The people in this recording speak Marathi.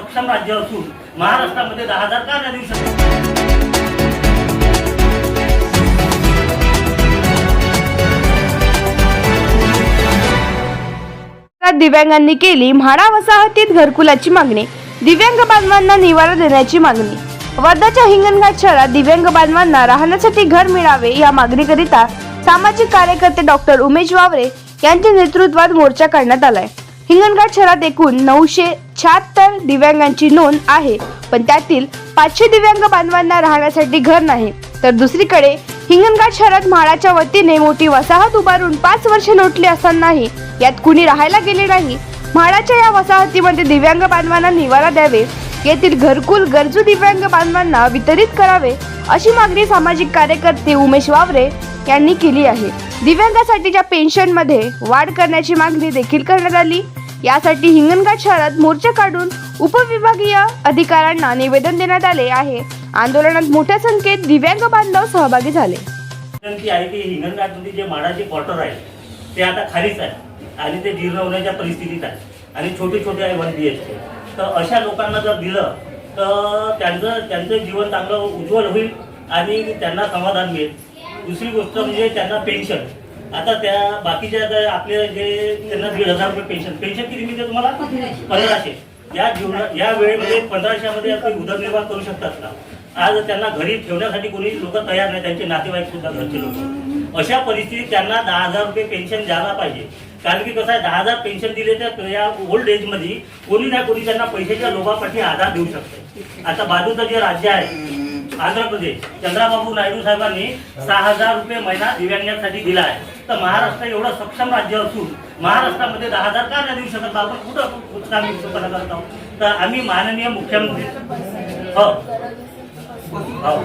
सक्षम राज्य असून महाराष्ट्रामध्ये दहा हजार का नाही देऊ शकतो? दिव्यांगांनी केली म्हाडा वसाहतीत घरकुलाची मागणी. दिव्यांग बांधवांना निवारा देण्याची मागणी. वर्धाच्या हिंगणघाट शहरात दिव्यांग बांधवांना राहण्यासाठी घर मिळावे या मागणीकरिता सामाजिक कार्यकर्ते डॉक्टर उमेश वावरे यांच्या नेतृत्वात मोर्चा काढण्यात आलाय. हिंगणघाट शहरात एकूण नऊशे शहात्तर दिव्यांगांची नोंद आहे. पण त्यातील पाचशे दिव्यांग बांधवांना राहण्यासाठी घर नाही. तर दुसरीकडे हिंगणघाट शहरात म्हाडाच्या वतीने मोठी वसाहत उभारून पाच वर्ष लोटली असतानाही यात कुणी राहायला गेले नाही. म्हाडाच्या या वसाहतीमध्ये दिव्यांग बांधवांना निवारा द्यावे येथील घरकुल गरजू दिव्यांग बांधवांना वितरित करावे अशी मागणी सामाजिक कार्यकर्ते उमेश वावरे यांनी केली आहे. दिव्यांगासाठीच्या पेन्शनमध्ये वाढ करण्याची मागणी देखील करण्यात आली. यासाठी हिंगणघाट शहरात मोर्चा काढून उपविभागीय अधिकाऱ्यांना निवेदन देण्यात आले आहे. आंदोलनात मोठ्या संख्येत दिव्यांग बांधव सहभागी झाले. विनंती आहे की हिंगणघाटमध्ये जे माडाचे क्वार्टर आहे ते आता खालीच आहे आणि ते जीर्ण होण्याच्या परिस्थितीत आहे. आणि छोटे छोटे आहे वन बी एच के तर अशा लोकांना जर दिलं तर त्यांचं त्यांचं जीवन चांगलं उज्ज्वल होईल आणि त्यांना समाधान मिळेल. दुसरी गोष्ट म्हणजे त्यांना पेन्शन. आता त्या बाकीच्या आपले जे त्यांना दीड हजार रुपये पेन्शन. पेन्शन किती मिळते तुम्हाला? पंधराशे. या जीवना या वेळेमध्ये पंधराशेमध्ये ते उदरनिर्वाह करू शकतात ना. आज त्यांना घरी ठेवण्यासाठी कोणी लोक तयार नाही. त्यांचे नातेवाईक सुद्धा घरचे लोक. अशा परिस्थितीत त्यांना दहा हजार रुपये पेन्शन द्यायला पाहिजे. कारण की कसं आहे दहा हजार पेन्शन दिले तर या ओल्ड एजमध्ये कोणी ना कोणी त्यांना पैशाच्या लोभापाठी आधार देऊ शकते आता बाजूचं जे राज्य आहे आंध्र प्रदेश चंद्राबाबू नायडू साहेबांनी सहा हजार रुपये महिना दिव्यांगांसाठी दिला आहे. तर महाराष्ट्र एवढं सक्षम राज्य असून महाराष्ट्रामध्ये दहा हजार का नाही देऊ शकत? आपण कुठं उत्साह करत आहोत? तर आम्ही माननीय मुख्यमंत्री. हो. हो.